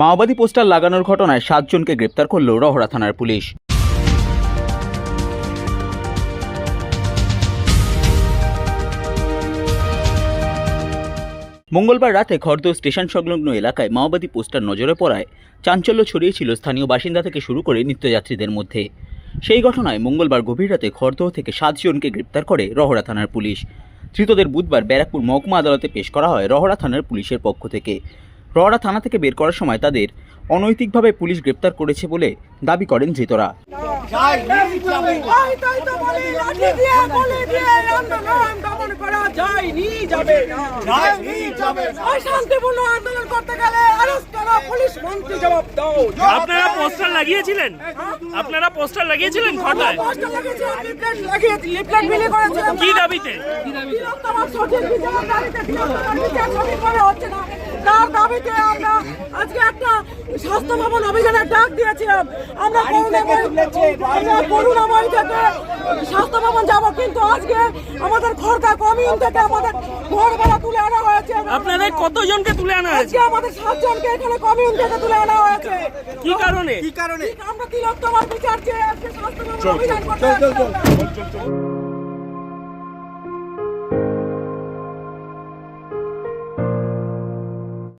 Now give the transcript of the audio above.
মাওবাদী পোস্টার লাগানোর ঘটনায় সাতজনকে গ্রেপ্তার করল রহরা থানার পুলিশ। মঙ্গলবার রাতে খড়দহ স্টেশন সংলগ্ন এলাকায় মাওবাদী পোস্টার নজরে পড়ায় চাঞ্চল্য ছড়িয়েছিল স্থানীয় বাসিন্দা থেকে শুরু করে নিত্যযাত্রীদের মধ্যে। সেই ঘটনায় মঙ্গলবার গভীর রাতে খড়দহ থেকে সাতজনকে গ্রেপ্তার করে রহরা থানার পুলিশ। ধৃতদের বুধবার ব্যারাকপুর মহকুমা আদালতে পেশ করা হয় রহরা থানার পুলিশের পক্ষ থেকে। রহরা থানা থেকে বের করার সময় তাদের অনৈতিকভাবে পুলিশ গ্রেপ্তার করেছে বলে দাবি করেন জেতরা তাই তাই তো বলি লাঠি দিয়ে বলে দিয়ে আন্দোলন দমন করা যায়নি যাবে না যায়নি, যাবে না। ওই শান্তিপূর্ণ আন্দোলন করতে গেলে অ্যারেস্ট করো পুলিশ মন্ত্রী জবাব দাও। আপনারা পোস্টার লাগিয়েছিলেন? আপনারা পোস্টার লাগিয়েছিলেন কি দাবিতে? তার দাবিতে আমরা আজকে একটা স্বাস্থ্য ভবন অভিযানের ডাক দিয়েছিলাম। আমরা করুণাময় থেকে স্বাস্থ্য ভবন যাব কিন্তু আজকে আমাদের খড়কা কমিউন থেকে আমাদের ঘরবেলা তুলে আনা হয়েছে। আপনাদের কতজনকে তুলে আনা হয়েছে? আমাদের সাতজনকে এখানে কমিউন থেকে তুলে আনা হয়েছে? কি কারণে? কি কারণে? আমরা তিলোত্তমার বিচার চেয়ে আজকে স্বাস্থ্য অভিযান করতে।